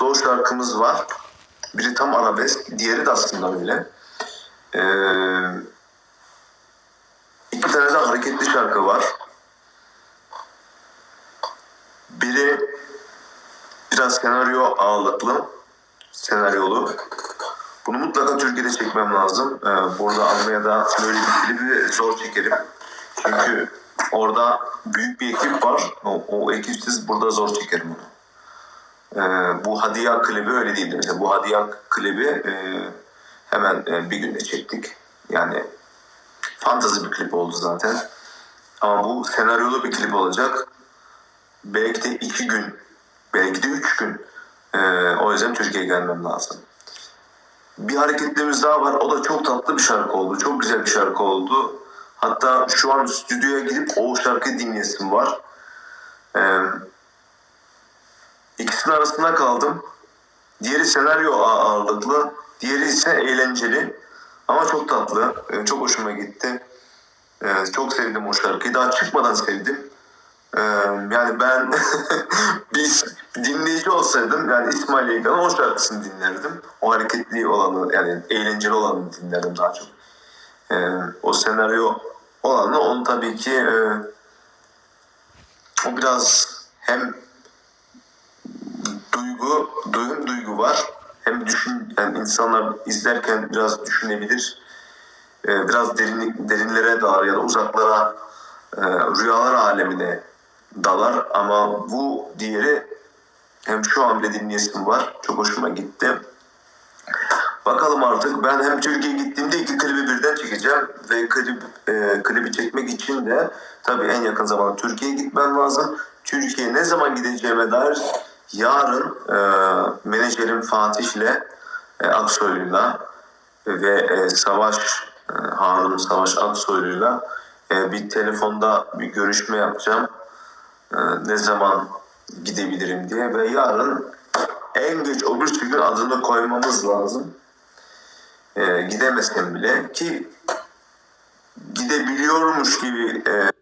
slow şarkımız var. Biri tam arabesk, diğeri de aslında öyle. Ee, iki tane de hareketli şarkı var. Biri biraz senaryo ağırlıklı, senaryolu. Bunu mutlaka Türkiye'de çekmem lazım. Ee, burada Almanya'da böyle bir klibi zor çekerim. Çünkü orada büyük bir ekip var. O, o ekipsiz burada zor çekerim bunu. Ee, bu Hadiya klibi öyle değildi. Mesela bu Hadiya klibi e, hemen e, bir günde çektik. Yani fantazi bir klip oldu zaten. Ama bu senaryolu bir klip olacak. Belki de iki gün, belki de üç gün. Ee, o yüzden Türkiye'ye gelmem lazım. Bir hareketlerimiz daha var. O da çok tatlı bir şarkı oldu. Çok güzel bir şarkı oldu. Hatta şu an stüdyoya gidip o şarkıyı dinleyesim var. Ee, ikisinin arasında kaldım. Diğeri senaryo ağ- ağırlıklı. Diğeri ise eğlenceli. Ama çok tatlı. Ee, çok hoşuma gitti. Ee, çok sevdim o şarkıyı. Daha çıkmadan sevdim. Ee, yani ben bir dinleyici olsaydım yani İsmail Yaygan'ın o şarkısını dinlerdim. O hareketli olanı yani eğlenceli olanı dinlerdim daha çok. O senaryo olanı onu tabii ki e, o biraz hem duygu, duyum duygu var. Hem düşün, yani insanlar izlerken biraz düşünebilir. Ee, biraz derinlik, derinlere dalar ya da uzaklara, e, rüyalar alemine dalar. Ama bu diğeri hem şu an bile dinleyesim var. Çok hoşuma gitti. Bakalım artık ben hem Türkiye'ye gittiğimde iki klibi birden çekeceğim ve klip, e, klibi çekmek için de tabii en yakın zamanda Türkiye'ye gitmem lazım. Türkiye'ye ne zaman gideceğime dair yarın e, menajerim Fatih'le e, Aksoylu'yla ve e, Savaş e, Harun Savaş Aksoylu'yla e, bir telefonda bir görüşme yapacağım. E, ne zaman gidebilirim diye ve yarın en geç öbür gün adını koymamız lazım. E, gidemesem bile ki gidebiliyormuş gibi e,